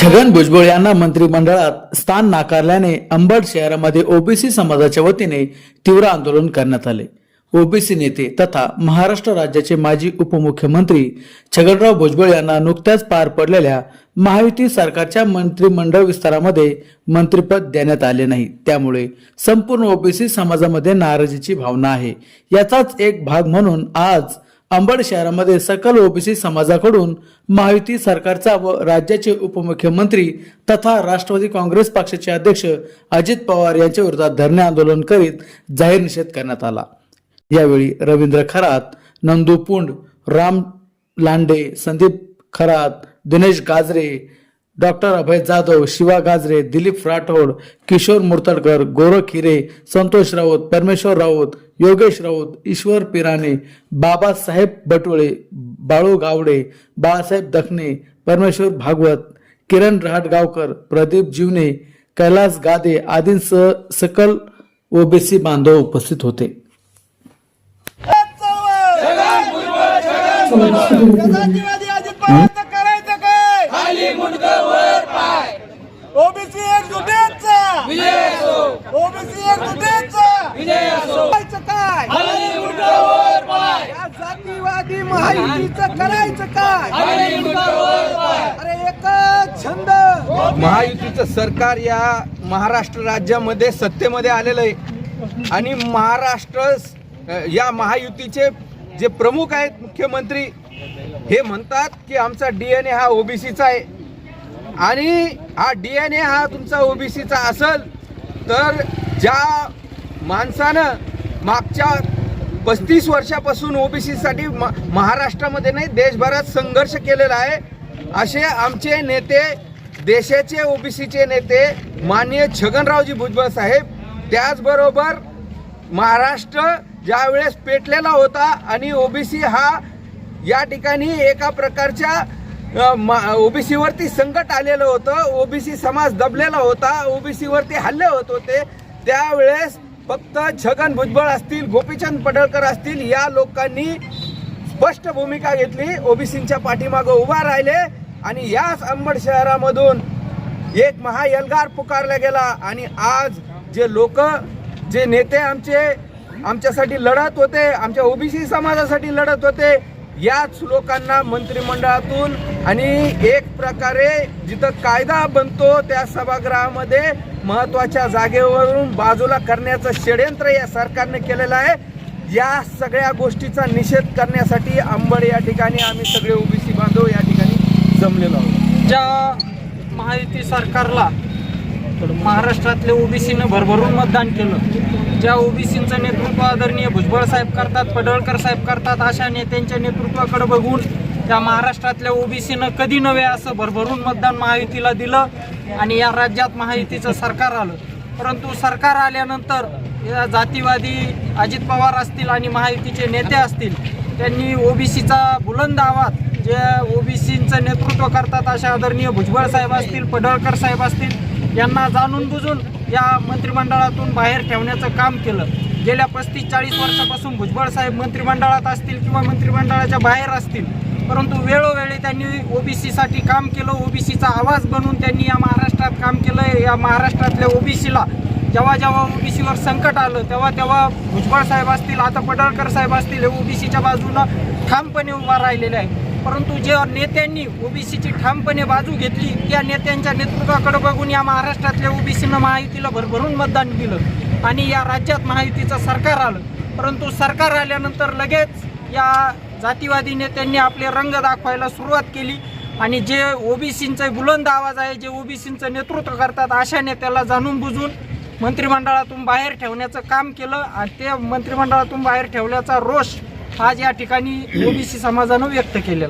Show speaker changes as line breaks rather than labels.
छगन भुजबळ यांना मंत्रिमंडळात स्थान नाकारल्याने अंबड शहरामध्ये ओबीसी समाजाच्या वतीने तीव्र आंदोलन करण्यात आले. ओबीसी नेते तथा महाराष्ट्र राज्याचे माजी उपमुख्यमंत्री छगनराव भुजबळ यांना नुकत्याच पार पडलेल्या महायुती सरकारच्या मंत्रिमंडळ विस्तारामध्ये मंत्रिपद देण्यात आले नाही. त्यामुळे संपूर्ण ओबीसी समाजामध्ये नाराजीची भावना आहे. याचाच एक भाग म्हणून आज अंबड शहरामध्ये सकल ओबीसी समाजाकडून महायुती सरकारचा व राज्याचे उपमुख्यमंत्री तथा राष्ट्रवादी काँग्रेस पक्षाचे अध्यक्ष अजित पवार यांच्या विरोधात धरणे आंदोलन करीत जाहीर निषेध करण्यात आला. यावेळी रवींद्र खरात नंदू पुंड राम लांडे संदीप खरात दिनेश गाजरे डॉक्टर अभय जाधव शिवा गाजरे दिलीप राठोड किशोर मुर्तडकर गोरख हिरे संतोष राऊत परमेश्वर राऊत योगेश राऊत ईश्वर पिराणे बाबासाहेब बटवळे बाळू गावडे बाळासाहेब दखने परमेश्वर भागवत किरण रहाटगावकर प्रदीप जीवने कैलास गादे आदींसह सकल ओबीसी बांधव उपस्थित होते.
खाली मुंडक वर पाय. ओबीसी एक जुटेचा विजय असो. ओबीसी एक जुटेचा विजय असो. करायचं काय? खाली मुंडक वर पाय. या जातीवादी महायुतीचं करायचं काय? खाली मुंडक वर पाय. अरे एकच छंद.
महायुतीचं सरकार या महाराष्ट्र राज्यामध्ये सत्तेमध्ये आलेलं आहे. आणि महाराष्ट्र या महायुतीचे जे प्रमुख आहेत मुख्यमंत्री हे म्हणतात की आमचा डी एन ए हा ओबीसीचा आहे. आणि हा डी एन ए हा तुमचा ओबीसीचा असेल तर ज्या माणसानं मागच्या पस्तीस वर्षापासून ओबीसीसाठी महाराष्ट्रामध्ये नाही देशभरात संघर्ष केलेला आहे असे आमचे नेते देशाचे ओबीसीचे नेते माननीय छगनरावजी भुजबळ साहेब त्याचबरोबर महाराष्ट्र ज्यावेळेस पेटलेला होता आणि ओबीसी हा या ठिकाणी एका प्रकारच्या ओबीसीवरती संकट आलेलं होतं. ओबीसी समाज दबलेला होता. ओबीसीवरती हल्ले होत होते. त्यावेळेस फक्त छगन भुजबळ असतील गोपीचंद पडळकर असतील या लोकांनी स्पष्ट भूमिका घेतली. ओबीसींच्या पाठीमागं उभा राहिले आणि याच अंबड शहरामधून एक महायलगार पुकारला गेला. आणि आज जे लोक जे नेते आमचे आमच्यासाठी लढत होते आमच्या ओबीसी समाजासाठी लढत होते याच लोकांना मंत्रिमंडळातून आणि एक प्रकारे जिथं कायदा बनतो त्या सभागृहामध्ये महत्त्वाच्या जागेवरून बाजूला करण्याचं षडयंत्र या सरकारने केलेलं आहे. या सगळ्या गोष्टीचा निषेध करण्यासाठी अंबड या ठिकाणी आम्ही सगळे ओबीसी बांधव या ठिकाणी जमलेलो आहोत.
ज्या महायुती सरकारला महाराष्ट्रातले ओबीसीनं भरभरून मतदान केलं ज्या ओबीसींचं नेतृत्व आदरणीय भुजबळ साहेब करतात पडळकर साहेब करतात अशा नेत्यांच्या नेतृत्वाकडे बघून त्या महाराष्ट्रातल्या ओबीसीनं कधी नव्हे असं भरभरून मतदान महायुतीला दिलं आणि या राज्यात महायुतीचं सरकार आलं. परंतु सरकार आल्यानंतर या जातीवादी अजित पवार असतील आणि महायुतीचे नेते असतील त्यांनी ओबीसीचा बुलंद आवाज जे ओबीसींचं नेतृत्व करतात अशा आदरणीय भुजबळ साहेब असतील पडळकर साहेब असतील यांना जाणून बुजून या मंत्रिमंडळातून बाहेर ठेवण्याचं काम केलं. गेल्या पस्तीस चाळीस वर्षापासून भुजबळ साहेब मंत्रिमंडळात असतील किंवा मंत्रिमंडळाच्या बाहेर असतील परंतु वेळोवेळी त्यांनी ओबीसीसाठी काम केलं ओबीसीचा आवाज बनून त्यांनी या महाराष्ट्रात काम केलं. या महाराष्ट्रातल्या ओबीसीला जेव्हा जेव्हा ओबीसीवर संकट आलं तेव्हा तेव्हा भुजबळ साहेब असतील आता पडळकर साहेब असतील हे ओबीसीच्या बाजूनं ठामपणे उभा राहिलेले आहे परंतु जे नेत्यांनी ओबीसीची ठामपणे बाजू घेतली त्या नेत्यांच्या नेतृत्वाकडे बघून या महाराष्ट्रातल्या ओबीसीनं महायुतीला भरभरून मतदान दिलं आणि या राज्यात महायुतीचं सरकार आलं. परंतु सरकार आल्यानंतर लगेच या जातीवादी नेत्यांनी आपले रंग दाखवायला सुरुवात केली आणि जे ओबीसींचा बुलंद आवाज आहे जे ओबीसींचं नेतृत्व करतात अशा नेत्याला जाणून बुजून मंत्रिमंडळातून बाहेर ठेवण्याचं काम केलं आणि ते मंत्रिमंडळातून बाहेर ठेवल्याचा रोष आज या ठिकाणी ओबीसी समाजानं व्यक्त केलेला